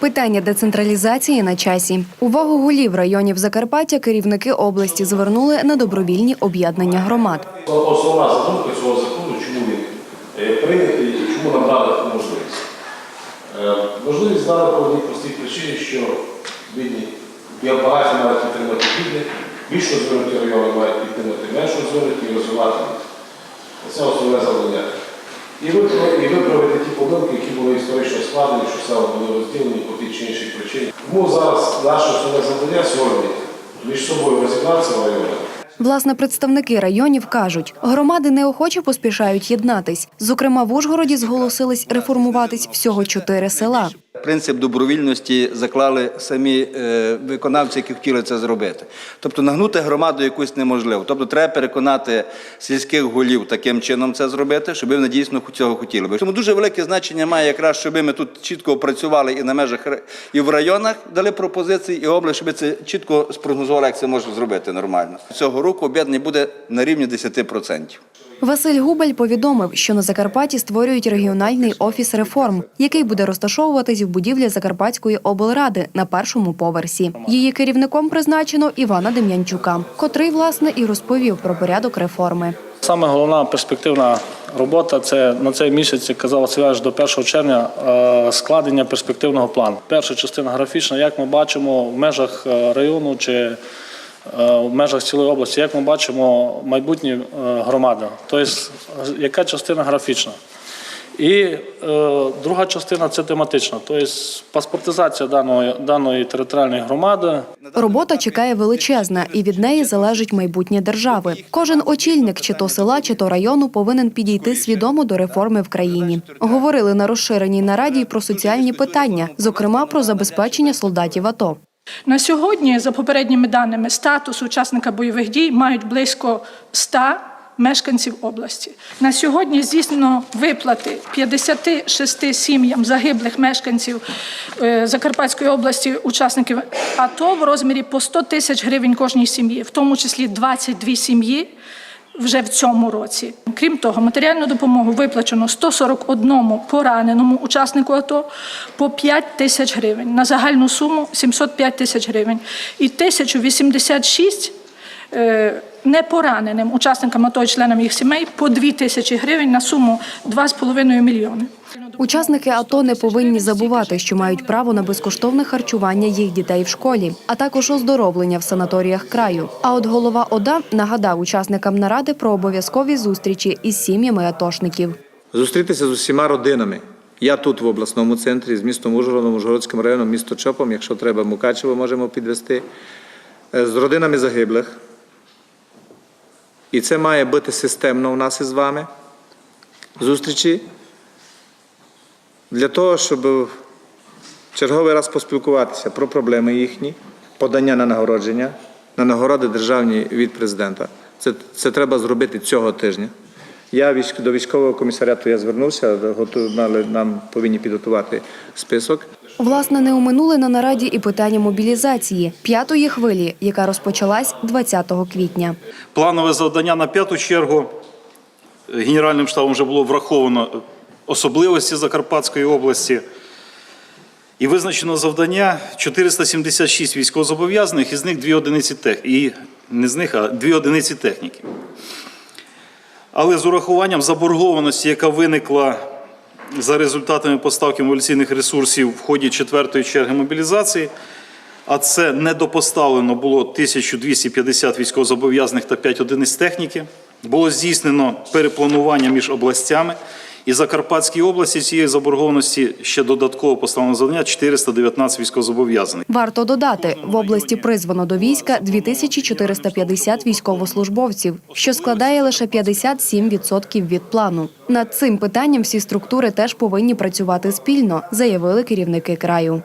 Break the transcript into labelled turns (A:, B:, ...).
A: Питання децентралізації на часі. Увагу голів районів Закарпаття керівники області звернули на добровільні об'єднання громад.
B: Основна задумка цього закону, чому він е, прийнятий і чому нам дали таку можливість. Е, Можливість дали по одній простій причині, що бідні багаті мають підтримати бідних, більш розвинуті райони мають підтримати менш розвинуті і розвивати. Це основне завдання. І виправити, і ті помилки, які були історично складені, що саме були розділені по тій чи іншій причині. Тому зараз наше основне завдання сьогодні між собою розібратися в районах.
A: Власне, представники районів кажуть, громади неохоче поспішають єднатись. Зокрема, в Ужгороді зголосились реформуватись всього чотири села.
C: Принцип добровільності заклали самі е, виконавці, які хотіли це зробити. Тобто нагнути громаду якусь неможливо. Тобто треба переконати сільських голів таким чином це зробити, щоб вони дійсно цього хотіли. Тому дуже велике значення має якраз, щоб ми тут чітко працювали і на межах і в районах дали пропозиції, і область, щоб це чітко спрогнозували, як це можна зробити нормально. Цього року об'єднання буде на рівні 10%.
A: Василь Губель повідомив, що на Закарпатті створюють регіональний офіс реформ, який буде розташовуватись в будівлі Закарпатської облради на першому поверсі. Її керівником призначено Івана Дем'янчука, котрий власне і розповів про порядок реформи.
D: Саме головна перспективна робота це на цей місяць, казав Василь, до 1 червня е, складення перспективного плану. Перша частина графічна, як ми бачимо в межах е, району чи в межах цілої області, як ми бачимо майбутні е, громади. Тобто, яка частина графічна? І е, друга частина це тематична, тобто паспортизація даної, даної територіальної громади.
A: Робота чекає величезна, і від неї залежить майбутнє держави. Кожен очільник, чи то села, чи то району, повинен підійти свідомо до реформи в країні. Говорили на розширеній нараді про соціальні питання, зокрема про забезпечення солдатів АТО.
E: На сьогодні, за попередніми даними, статус учасника бойових дій мають близько 100 мешканців області. На сьогодні здійснено виплати 56 сім'ям загиблих мешканців е, Закарпатської області, учасників АТО в розмірі по 100 тисяч гривень кожній сім'ї, в тому числі 22 сім'ї вже в цьому році. Крім того, матеріальну допомогу виплачено 141 пораненому учаснику АТО по 5 тисяч гривень на загальну суму 705 тисяч гривень і 1086 е, непораненим учасникам АТО і членам їх сімей по 2 тисячі гривень на суму 2,5 мільйони.
A: Учасники АТО не повинні забувати, що мають право на безкоштовне харчування їх дітей в школі, а також оздоровлення в санаторіях краю. А от голова ОДА нагадав учасникам наради про обов'язкові зустрічі із сім'ями атошників.
F: Зустрітися з усіма родинами. Я тут в обласному центрі з містом Ужгородом, Ужгородським районом, місто Чопом, якщо треба, Мукачево можемо підвести, Е, з родинами загиблих. І це має бути системно у нас із вами. Зустрічі для того, щоб черговий раз поспілкуватися про проблеми їхні, подання на нагородження, на нагороди державні від президента. Це, це треба зробити цього тижня. Я військ- до військового комісаріату я звернувся, готу- мали- нам повинні підготувати список.
A: Власне, не оминули на нараді і питання мобілізації п'ятої хвилі, яка розпочалась 20 квітня.
G: Планове завдання на п'яту чергу Генеральним штабом вже було враховано особливості Закарпатської області. І визначено завдання 476 військовозобов'язаних, із них дві одиниці тех... і не з них, а дві одиниці техніки. Але з урахуванням заборгованості, яка виникла за результатами поставки мобілізаційних ресурсів в ході четвертої черги мобілізації, а це недопоставлено було 1250 військовозобов'язаних та 5 одиниць техніки. Було здійснено перепланування між областями. І Закарпатській області цієї заборгованості ще додатково поставлено завдання 419 військовозобов'язаних.
A: Варто додати, в області призвано до війська 2450 військовослужбовців, що складає лише 57% від плану. Над цим питанням всі структури теж повинні працювати спільно, заявили керівники краю.